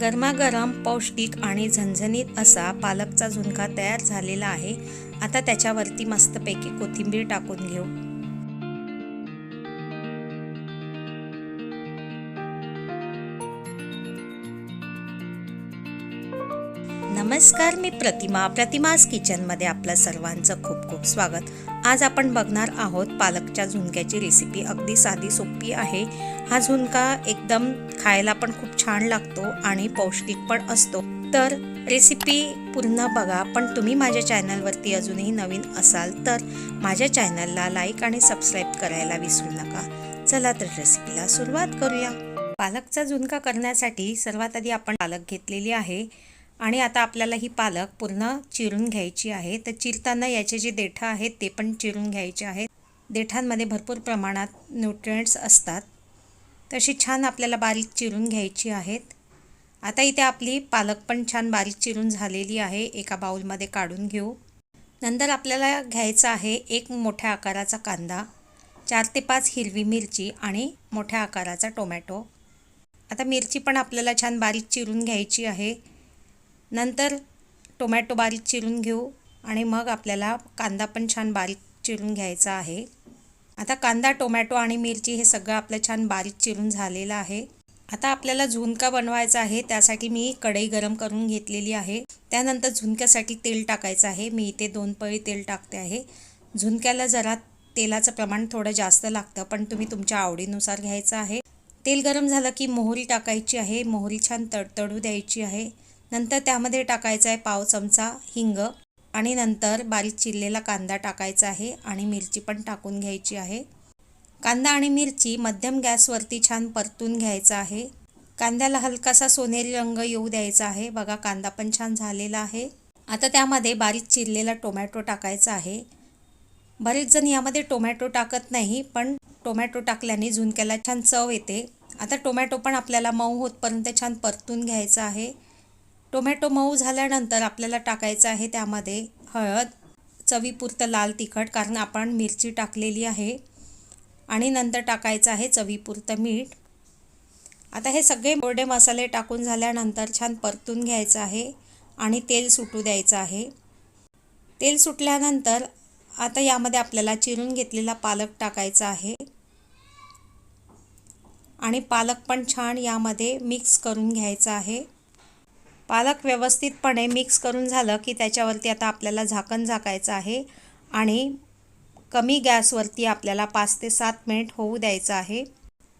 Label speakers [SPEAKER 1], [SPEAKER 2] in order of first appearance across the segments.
[SPEAKER 1] गरमागरम पौष्टिक आणि झणझणीत असा पालकचा झुणका तयार झालेला आहे. आता त्याच्यावरती मस्तपैकी कोथिंबीर टाकून घेऊ. नमस्कार मी प्रतिमा. प्रतिमाज किचनमध्ये आपलं सर्वांचं खूप खूप स्वागत. आज आपण बघणार आहोत पालकच्या झुणक्याची रेसिपी अगदी साधी सोपी आहे. हा झुणका एकदम खायला पण खूप छान लागतो आणि पौष्टिक पण असतो. तर रेसिपी पूर्ण बघा पण तुम्ही माझ्या चॅनलवरती अजूनही नवीन असाल तर माझ्या चॅनलला लाईक आणि सबस्क्राईब करायला विसरू नका. चला तर रेसिपीला सुरुवात करूया. पालकचा झुणका करण्यासाठी सर्वात आधी आपण पालक घेतलेली आहे. आणि आता आपल्याला ही पालक पूर्ण चिरून घ्यायची आहे. तर चिरताना याचे जे देठं आहेत ते पण चिरून घ्यायचे आहेत. देठांमध्ये भरपूर प्रमाणात न्यूट्रिएंट्स असतात. तशी छान आपल्याला बारीक चिरून घ्यायची आहेत. आता इथे आपली पालक पण छान बारीक चिरून झालेली आहे. एका बाउलमध्ये काढून घेऊ. नंतर आपल्याला घ्यायचा आहे एक मोठ्या आकाराचा कांदा चार ते पाच हिरवी मिरची आणि मोठ्या आकाराचा टोमॅटो. आता मिरची पण आपल्याला छान बारीक चिरून घ्यायची आहे. नंतर टोमॅटो बारीक चिरून घेऊ आणि मग आपल्याला कांदा पण छान बारीक चिरून घ्यायचा आहे. आता कांदा टोमॅटो आणि मिरची हे सगळं आपलं छान बारीक चिरून झालेलं आहे. आता आपल्याला झुणका बनवायचा आहे त्यासाठी मी कढई गरम करून घेतलेली आहे. त्यानंतर झुणक्यासाठी तेल टाकायचं आहे. मी इथे दोन पळी तेल टाकते आहे. झुणक्याला जरा तेलाचं प्रमाण थोडं जास्त लागतं पण तुम्ही तुमच्या आवडीनुसार घ्यायचं आहे. तेल गरम झालं की मोहरी टाकायची आहे. मोहरी छान तडतडू द्यायची आहे. नंतर त्यामध्ये टाकायचा आहे पाव चमचा हिंग आणि नंतर बारीक चिरलेला कांदा टाकायचा आहे आणि मिरची पण टाकून घ्यायची आहे. कांदा आणि मिरची मध्यम गॅसवरती छान परतून घ्यायचा आहे. कांद्याला हलकासा सोनेरी रंग येऊ द्यायचा आहे. बघा कांदा पण छान झालेला आहे. आता त्यामध्ये बारीक चिरलेला टोमॅटो टाकायचा आहे. बरेच जण यामध्ये टोमॅटो टाकत नाही पण टोमॅटो टाकल्याने झुणक्याला छान चव येते. आता टोमॅटो पण आपल्याला मऊ होतपर्यंत छान परतून घ्यायचा आहे. टोमॅटो मऊ झाल्यानंतर आपल्याला टाकायचं आहे त्यामध्ये हळद चवीपुरतं लाल तिखट कारण आपण मिरची टाकलेली आहे. आणि नंतर टाकायचं आहे चवीपुरतं मीठ. आता हे सगळे कोरडे मसाले टाकून झाल्यानंतर छान परतून घ्यायचं आहे आणि तेल सुटू द्यायचं आहे. तेल सुटल्यानंतर आता यामध्ये आपल्याला चिरून घेतलेला पालक टाकायचा आहे. आणि पालक पण छान यामध्ये मिक्स करून घ्यायचा आहे. पालक व्यवस्थितपणे मिक्स करून झालं की त्याच्यावरती आता आपल्याला झाकण झाकायचं आहे आणि कमी गॅसवरती आपल्याला पाच ते सात मिनिट होऊ द्यायचं आहे.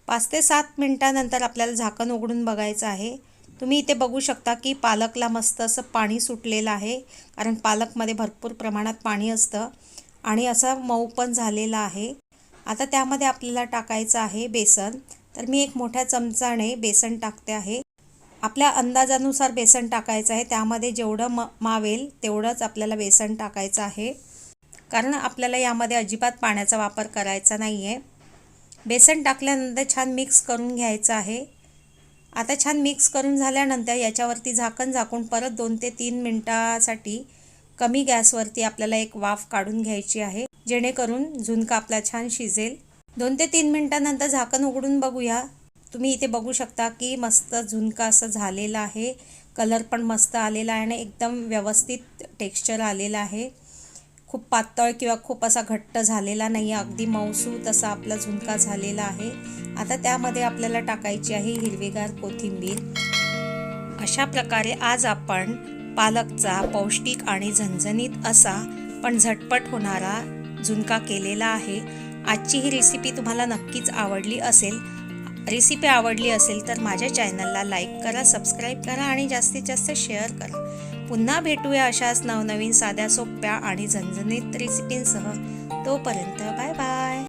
[SPEAKER 1] पाच ते सात मिनटानंतर आपल्याला झाकण उघडून बघायचं आहे. तुम्ही इथे बघू शकता की पालकला मस्त असं पाणी सुटलेलं आहे कारण पालकमध्ये भरपूर प्रमाणात पाणी असतं आणि असं मऊ पण झालेलं आहे. आता त्यामध्ये आपल्याला टाकायचं आहे बेसन. तर मी एक मोठ्या चमचाने बेसन टाकते आहे. आपल्या अंदाजानुसार बेसन टाकायचं आहे. त्यामध्ये जेवढं म मावेल तेवढंच आपल्याला बेसन टाकायचं आहे. कारण आपल्याला यामध्ये अजिबात पाण्याचा वापर करायचा नाही आहे बेसन टाकल्यानंतर छान मिक्स करून घ्यायचं आहे. आता छान मिक्स करून झाल्यानंतर याच्यावरती झाकण झाकून परत दोन ते तीन मिनटासाठी कमी गॅसवरती आपल्याला एक वाफ काढून घ्यायची आहे. जेणेकरून झुणका आपला छान शिजेल. दोन ते तीन मिनटानंतर झाकण उघडून बघूया. तुम्ही इथे बघू शकता की मस्त झुणका असं झालेलं आहे. कलर पण मस्त आलेला आहे आणि एकदम व्यवस्थित टेक्स्चर आलेला आहे. खूप पातळ किंवा खूप असा घट्ट झालेला नाही आहे अगदी मौसू असा आपला झुणका झालेला आहे. आता त्यामध्ये आपल्याला टाकायची आहे हिरवीगार कोथिंबीर. अशा प्रकारे आज आपण पालकचा पौष्टिक आणि झणझणीत असा पण झटपट होणारा झुणका केलेला आहे. आजची ही रेसिपी तुम्हाला नक्कीच आवडली असेल. रेसिपी आवडली असेल तर माझ्या चॅनलला लाईक करा सबस्क्राईब करा आणि जास्तीत जास्त शेअर करा. पुन्हा भेटूया अशाच नवनवीन साध्या सोप्या आणि झणझणीत रेसिपींसह. तोपर्यंत बाय बाय.